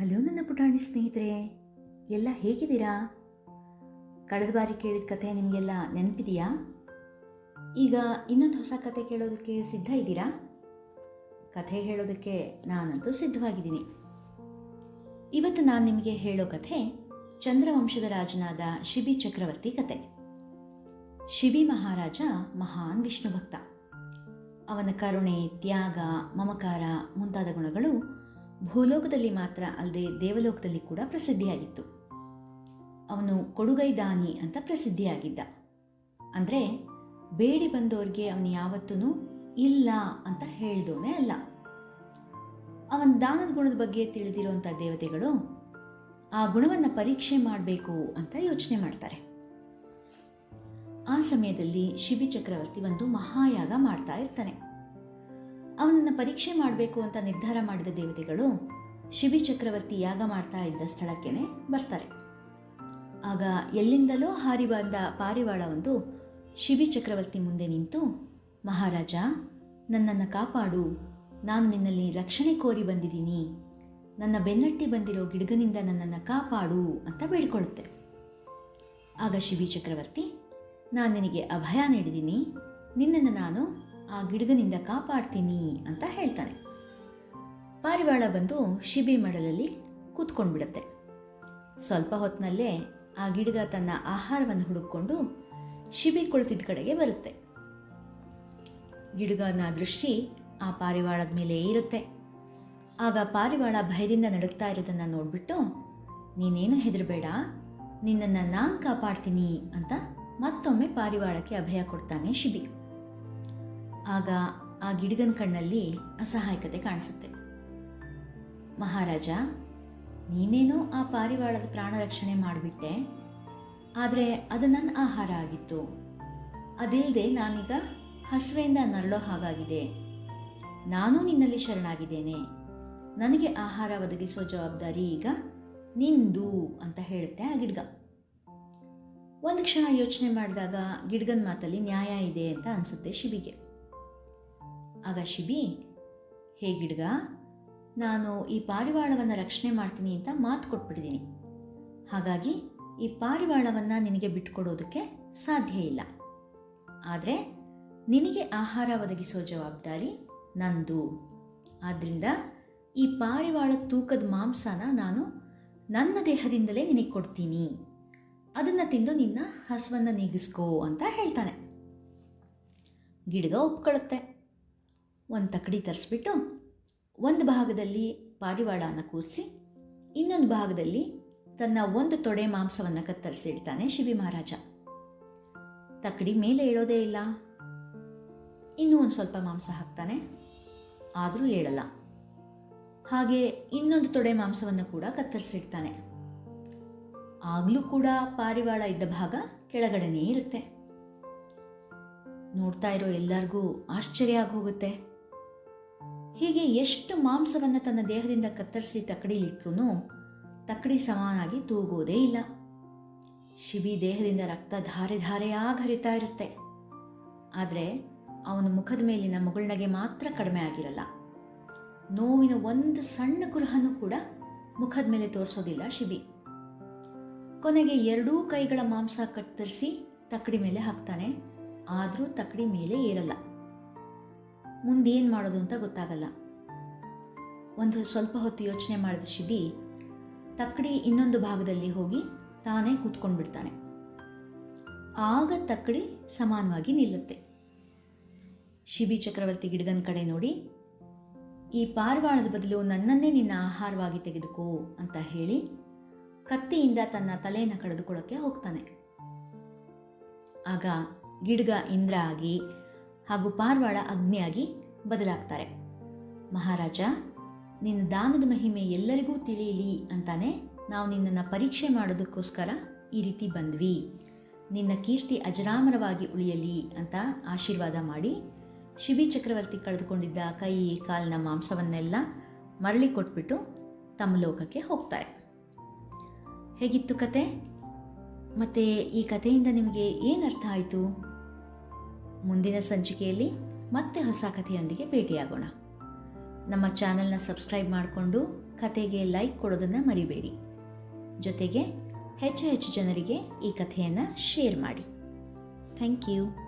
Hello ನನ್ನ ಪುಟಾಣಿ ಸ್ನೇಹಿತರೆ, ಎಲ್ಲ ಹೇಗಿದ್ದೀರಾ? ಕಳೆದ ಬಾರಿ ಕೇಳಿದ ಕಥೆ ನಿಮಗೆಲ್ಲ ನೆನಪಿದೆಯಾ? ಈಗ ಇನ್ನೊಂದು ಹೊಸ ಕತೆ ಕೇಳೋದಕ್ಕೆ ಸಿದ್ಧ ಇದ್ದೀರಾ? ಕಥೆ ಹೇಳೋದಕ್ಕೆ ನಾನಂತೂ ಸಿದ್ಧವಾಗಿದ್ದೀನಿ. ಇವತ್ತು ನಾನು ನಿಮಗೆ ಹೇಳೋ ಕಥೆ ಚಂದ್ರವಂಶದ ರಾಜನಾದ ಶಿಬಿ ಚಕ್ರವರ್ತಿ ಕತೆ. ಶಿಬಿ ಮಹಾರಾಜ ಮಹಾನ್ ವಿಷ್ಣು ಭಕ್ತ. ಅವನ ಕರುಣೆ, ತ್ಯಾಗ, ಮಮಕಾರ ಮುಂತಾದ ಗುಣಗಳು ಭೂಲೋಕದಲ್ಲಿ ಮಾತ್ರ ಅಲ್ಲದೆ ದೇವಲೋಕದಲ್ಲಿ ಕೂಡ ಪ್ರಸಿದ್ಧಿಯಾಗಿತ್ತು. ಅವನು ಕೊಡುಗೈದಾನಿ ಅಂತ ಪ್ರಸಿದ್ಧಿಯಾಗಿದ್ದ. ಅಂದರೆ ಬೇಡಿ ಬಂದವ್ರಿಗೆ ಅವನು ಯಾವತ್ತೂ ಇಲ್ಲ ಅಂತ ಹೇಳಿದವನೇ ಅಲ್ಲ. ಅವನ ದಾನದ ಗುಣದ ಬಗ್ಗೆ ತಿಳಿದಿರುವಂಥ ದೇವತೆಗಳು ಆ ಗುಣವನ್ನು ಪರೀಕ್ಷೆ ಮಾಡಬೇಕು ಅಂತ ಯೋಚನೆ ಮಾಡ್ತಾರೆ. ಆ ಸಮಯದಲ್ಲಿ ಶಿಬಿ ಚಕ್ರವರ್ತಿ ಒಂದು ಮಹಾಯಾಗ ಮಾಡ್ತಾ ಇರ್ತಾನೆ. ಅವನನ್ನು ಪರೀಕ್ಷೆ ಮಾಡಬೇಕು ಅಂತ ನಿರ್ಧಾರ ಮಾಡಿದ ದೇವತೆಗಳು ಶಿಬಿ ಚಕ್ರವರ್ತಿ ಯಾಗ ಮಾಡ್ತಾ ಇದ್ದ ಸ್ಥಳಕ್ಕೇನೆ ಬರ್ತಾರೆ. ಆಗ ಎಲ್ಲಿಂದಲೋ ಹಾರಿ ಬಂದ ಪಾರಿವಾಳ ಒಂದು ಶಿಬಿ ಚಕ್ರವರ್ತಿ ಮುಂದೆ ನಿಂತು, ಮಹಾರಾಜ, ನನ್ನನ್ನು ಕಾಪಾಡು. ನಾನು ನಿನ್ನಲ್ಲಿ ರಕ್ಷಣೆ ಕೋರಿ ಬಂದಿದ್ದೀನಿ. ನನ್ನ ಬೆನ್ನಟ್ಟಿ ಬಂದಿರೋ ಗಿಡಗನಿಂದ ನನ್ನನ್ನು ಕಾಪಾಡು ಅಂತ ಬೇಡ್ಕೊಳ್ಳುತ್ತೆ. ಆಗ ಶಿಬಿ ಚಕ್ರವರ್ತಿ, ನಾನು ನಿನಗೆ ಅಭಯ ನೀಡಿದ್ದೀನಿ. ನಿನ್ನನ್ನು ನಾನು ಆ ಗಿಡಗನಿಂದ ಕಾಪಾಡ್ತೀನಿ ಅಂತ ಹೇಳ್ತಾನೆ. ಪಾರಿವಾಳ ಬಂದು ಶಿಬಿ ಮಡಲಲ್ಲಿ ಕೂತ್ಕೊಂಡ್ಬಿಡುತ್ತೆ. ಸ್ವಲ್ಪ ಹೊತ್ತಿನಲ್ಲೇ ಆ ಗಿಡಗ ತನ್ನ ಆಹಾರವನ್ನು ಹುಡುಕೊಂಡು ಶಿಬಿ ಕುಳಿತಿದ್ದ ಕಡೆಗೆ ಬರುತ್ತೆ. ಗಿಡಗನ ದೃಷ್ಟಿ ಆ ಪಾರಿವಾಳದ ಮೇಲೆ ಇರುತ್ತೆ ಆಗ ಪಾರಿವಾಳ ಭಯದಿಂದ ನಡುಗ್ತಾ ಇರೋದನ್ನು ನೋಡ್ಬಿಟ್ಟು, ನೀನೇನು ಹೆದರಬೇಡ, ನಿನ್ನನ್ನು ನಾನು ಕಾಪಾಡ್ತೀನಿ ಅಂತ ಮತ್ತೊಮ್ಮೆ ಪಾರಿವಾಳಕ್ಕೆ ಅಭಯ ಕೊಡ್ತಾನೆ ಶಿಬಿ. ಆಗ ಆ ಗಿಡಗನ ಕಣ್ಣಲ್ಲಿ ಅಸಹಾಯಕತೆ ಕಾಣಿಸುತ್ತೆ. ಮಹಾರಾಜ, ನೀನೇನೋ ಆ ಪಾರಿವಾಳದ ಪ್ರಾಣ ರಕ್ಷಣೆ ಮಾಡಿಬಿಟ್ಟೆ, ಆದರೆ ಅದು ನನ್ನ ಆಹಾರ ಆಗಿತ್ತು. ಅದಿಲ್ಲದೆ ನಾನೀಗ ಹಸುವೆಯಿಂದ ನರಳೋ ಹಾಗಾಗಿದೆ. ನಾನು ನಿನ್ನಲ್ಲಿ ಶರಣಾಗಿದ್ದೇನೆ. ನನಗೆ ಆಹಾರ ಒದಗಿಸೋ ಜವಾಬ್ದಾರಿ ಈಗ ನಿಂದು ಅಂತ ಹೇಳುತ್ತೆ ಆ ಗಿಡ್ಗ. ಒಂದು ಕ್ಷಣ ಯೋಚನೆ ಮಾಡಿದಾಗ ಗಿಡ್ಗನ ಮಾತಲ್ಲಿ ನ್ಯಾಯ ಇದೆ ಅಂತ ಅನಿಸುತ್ತೆ ಶಿಬಿಗೆ. ಆಗ ಶಿಬಿ ಹೇ ಗಿಡ್ಗ ನಾನು ಈ ಪಾರಿವಾಳವನ್ನು ರಕ್ಷಣೆ ಮಾಡ್ತೀನಿ ಅಂತ ಮಾತು ಕೊಟ್ಬಿಟ್ಟಿದ್ದೀನಿ ಹಾಗಾಗಿ ಈ ಪಾರಿವಾಳವನ್ನು ನಿನಗೆ ಬಿಟ್ಕೊಡೋದಕ್ಕೆ ಸಾಧ್ಯ ಇಲ್ಲ. ಆದರೆ ನಿನಗೆ ಆಹಾರ ಒದಗಿಸೋ ಜವಾಬ್ದಾರಿ ನಂದು. ಆದ್ದರಿಂದ ಈ ಪಾರಿವಾಳ ತೂಕದ ಮಾಂಸನ ನಾನು ನನ್ನ ದೇಹದಿಂದಲೇ ನಿನಗೆ ಕೊಡ್ತೀನಿ. ಅದನ್ನು ತಿಂದು ನಿನ್ನ ಹಸುವನ್ನು ನೀಗಿಸ್ಕೋ ಅಂತ ಹೇಳ್ತಾನೆ. ಗಿಡಗ ಒಪ್ಕೊಳ್ಳುತ್ತೆ ಒಂದು ತಕ್ಕಡಿ ತರಿಸ್ಬಿಟ್ಟು ಒಂದು ಭಾಗದಲ್ಲಿ ಪಾರಿವಾಳನ ಕೂರಿಸಿ, ಇನ್ನೊಂದು ಭಾಗದಲ್ಲಿ ತನ್ನ ಒಂದು ತೊಡೆ ಮಾಂಸವನ್ನು ಕತ್ತರಿಸಿ ಇಡ್ತಾನೆ ಶಿವಿ ಮಹಾರಾಜ. ತಕ್ಕಡಿ ಮೇಲೆ ಏಳೋದೇ ಇಲ್ಲ. ಇನ್ನೂ ಒಂದು ಸ್ವಲ್ಪ ಮಾಂಸ ಹಾಕ್ತಾನೆ. ಆದರೂ ಏಳಲ್ಲ. ಹಾಗೆ ಇನ್ನೊಂದು ತೊಡೆ ಮಾಂಸವನ್ನು ಕೂಡ ಕತ್ತರಿಸಿಡ್ತಾನೆ. ಆಗಲೂ ಕೂಡ ಪಾರಿವಾಳ ಇದ್ದ ಭಾಗ ಕೆಳಗಡೆನೇ ಇರುತ್ತೆ. ನೋಡ್ತಾ ಇರೋ ಎಲ್ಲರಿಗೂ ಆಶ್ಚರ್ಯ ಆಗಿ ಹೋಗುತ್ತೆ ಹೀಗೆ ಎಷ್ಟು ಮಾಂಸವನ್ನು ತನ್ನ ದೇಹದಿಂದ ಕತ್ತರಿಸಿ ತಕ್ಕಡಿಲಿಟ್ರೂ ತಕ್ಕಡಿ ಸಮಾನಾಗಿ ತೂಗೋದೇ ಇಲ್ಲ. ಶಿಬಿ ದೇಹದಿಂದ ರಕ್ತ ಧಾರೆ ಧಾರೆಯಾಗಿ ಹರಿತಾ ಇರುತ್ತೆ. ಆದರೆ ಅವನ ಮುಖದ ಮೇಲಿನ ಮುಗುಳ್ನಗೆ ಮಾತ್ರ ಕಡಿಮೆ ಆಗಿರಲ್ಲ. ನೋವಿನ ಒಂದು ಸಣ್ಣ ಕುರುಹನ್ನು ಕೂಡ ಮುಖದ ಮೇಲೆ ತೋರಿಸೋದಿಲ್ಲ ಶಿಬಿ. ಕೊನೆಗೆ ಎರಡೂ ಕೈಗಳ ಮಾಂಸ ಕತ್ತರಿಸಿ ತಕ್ಕಡಿ ಮೇಲೆ ಹಾಕ್ತಾನೆ. ಆದರೂ ತಕ್ಕಡಿ ಮೇಲೆ ಏರಲ್ಲ. ಮುಂದೇನು ಮಾಡೋದು ಅಂತ ಗೊತ್ತಾಗಲ್ಲ. ಒಂದು ಸ್ವಲ್ಪ ಹೊತ್ತು ಯೋಚನೆ ಮಾಡಿದ ಶಿಬಿ, ತಕ್ಕಡಿ ಇನ್ನೊಂದು ಭಾಗದಲ್ಲಿ ಹೋಗಿ ತಾನೇ ಕೂತ್ಕೊಂಡು ಬಿಡ್ತಾನೆ ಆಗ ತಕ್ಕಡಿ ಸಮಾನವಾಗಿ ನಿಲ್ಲುತ್ತೆ. ಶಿಬಿ ಚಕ್ರವರ್ತಿ ಗಿಡಗನ ಕಡೆ ನೋಡಿ, ಈ ಪಾರ್ವಾಳದ ಬದಲು ನನ್ನನ್ನೇ ನಿನ್ನ ಆಹಾರವಾಗಿ ತೆಗೆದುಕೋ ಅಂತ ಹೇಳಿ, ಕತ್ತಿಯಿಂದ ತನ್ನ ತಲೆಯನ್ನು ಕಳೆದುಕೊಳ್ಳೋಕ್ಕೆ ಹೋಗ್ತಾನೆ. ಆಗ ಗಿಡ್ಗ ಇಂದ್ರ ಆಗಿ ಹಾಗೂ ಪಾರ್ವಾಳ ಅಗ್ನಿಯಾಗಿ ಬದಲಾಗ್ತಾರೆ. ಮಹಾರಾಜ, ನಿನ್ನ ದಾನದ ಮಹಿಮೆ ಎಲ್ಲರಿಗೂ ತಿಳಿಯಲಿ ಅಂತಾನೆ ನಾವು ನಿನ್ನನ್ನು ಪರೀಕ್ಷೆ ಮಾಡೋದಕ್ಕೋಸ್ಕರ ಈ ರೀತಿ ಬಂದ್ವಿ. ನಿನ್ನ ಕೀರ್ತಿ ಅಜರಾಮರವಾಗಿ ಉಳಿಯಲಿ ಅಂತ ಆಶೀರ್ವಾದ ಮಾಡಿ ಶಿಬಿ ಚಕ್ರವರ್ತಿ ಕಳೆದುಕೊಂಡಿದ್ದ ಕೈ ಕಾಲಿನ ಮಾಂಸವನ್ನೆಲ್ಲ ಮರಳಿ ಕೊಟ್ಬಿಟ್ಟು ತಮ್ಮ ಲೋಕಕ್ಕೆ ಹೋಗ್ತಾರೆ. ಹೇಗಿತ್ತು ಕತೆ? ಮತ್ತು ಈ ಕಥೆಯಿಂದ ನಿಮಗೆ ಏನು ಅರ್ಥ ಆಯಿತು? ಮುಂದಿನ ಸಂಚಿಕೆಯಲ್ಲಿ ಮತ್ತೆ ಹೊಸ ಕಥೆಯೊಂದಿಗೆ ಭೇಟಿಯಾಗೋಣ. ನಮ್ಮ ಚಾನೆಲ್ನ ಸಬ್ಸ್ಕ್ರೈಬ್ ಮಾಡಿಕೊಂಡು ಕತೆಗೆ ಲೈಕ್ ಕೊಡೋದನ್ನು ಮರಿಬೇಡಿ. ಜೊತೆಗೆ ಹೆಚ್ಚು ಹೆಚ್ಚು ಜನರಿಗೆ ಈ ಕಥೆಯನ್ನು ಶೇರ್ ಮಾಡಿ. Thank you.